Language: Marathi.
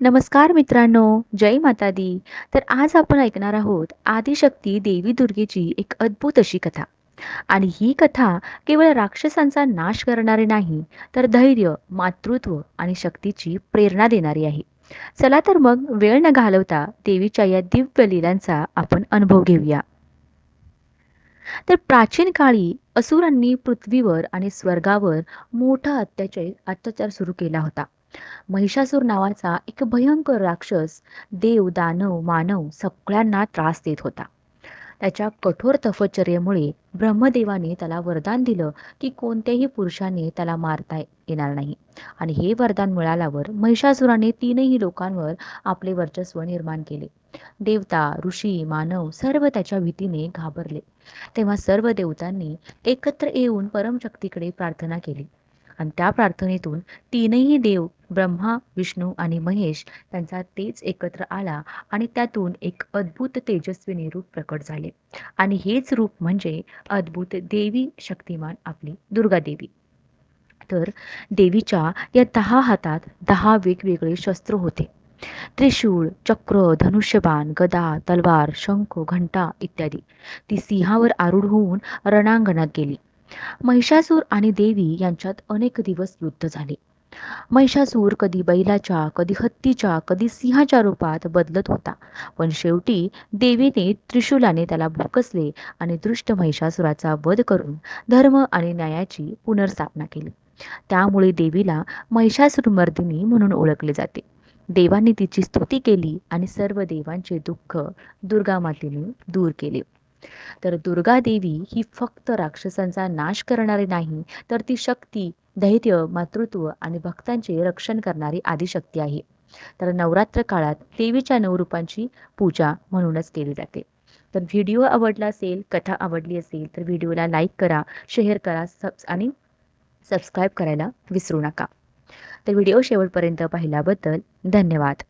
नमस्कार मित्रांनो जय माता दी तर आज आपण ऐकणार आहोत आदिशक्ती देवी दुर्गेची एक अद्भुत अशी कथा. आणि ही कथा केवळ राक्षसांचा नाश करणारी नाही तर धैर्य मातृत्व आणि शक्तीची प्रेरणा देणारी आहे. चला तर मग वेळ न घालवता देवीच्या या दिव्य लीलांचा आपण अनुभव घेऊया. तर प्राचीन काळी असुरांनी पृथ्वीवर आणि स्वर्गावर मोठा अत्याचार अत्याचार सुरू केला होता. महिषासूर नावाचा एक भयंकर राक्षस देव दानव मानव सगळ्यांना त्रास देत होता. त्याच्या कठोर तपश्चर्येमुळे ब्रह्मदेवाने त्याला वरदान दिलं की कोणत्याही पुरुषाने त्याला मारता येणार नाही. आणि हे वरदान मिळाल्यावर महिषासुराने तीनही लोकांवर आपले वर्चस्व निर्माण केले. देवता ऋषी मानव सर्व त्याच्या भीतीने घाबरले. तेव्हा सर्व देवतांनी एकत्र येऊन परमशक्तीकडे प्रार्थना केली. आणि त्या प्रार्थनेतून तीनही देव ब्रह्मा विष्णू आणि महेश त्यांचा तेज एकत्र आला आणि त्यातून एक अद्भुत तेजस्वी रूप प्रकट झाले. आणि हेच रूप म्हणजे अद्भुत देवी शक्तिमान आपली दुर्गा देवी. तर देवीच्या या दहा हातात दहा वेगवेगळे शस्त्र होते. त्रिशूळ चक्र धनुष्यबाण गदा तलवार शंख घंटा इत्यादी. ती सिंहावर आरूढ होऊन रणांगणात गेली. महिषासूर आणि देवी यांच्यात अनेक दिवस युद्ध झाले. महिषासूर कधी बैलाच्या कधी हत्तीच्या कधी सिंहाच्या रूपात बदलत होता. पण शेवटी देवीने त्रिशूलाने त्याला भुकसले आणि दृष्ट महिषासुराचा वध करून धर्म आणि न्यायाची पुनर्स्थापना केली. त्यामुळे देवीला महिषासुरमर्दिनी म्हणून ओळखले जाते. देवांनी तिची स्तुती केली आणि सर्व देवांचे दुःख दुर्गा मातेने दूर केले. तर दुर्गा देवी ही फक्त राक्षसांचा नाश करणारी नाही तर ती शक्ती धैर्य मातृत्व आणि भक्तांचे रक्षण करणारी आदिशक्ती आहे. तर नवरात्र काळात देवीच्या नवरूपांची पूजा म्हणूनच केली जाते. तर व्हिडिओ आवडला असेल कथा आवडली असेल तर व्हिडिओला लाईक करा शेअर करा सब आणि सबस्क्राईब करायला विसरू नका. तर व्हिडिओ शेवटपर्यंत पाहिल्याबद्दल धन्यवाद.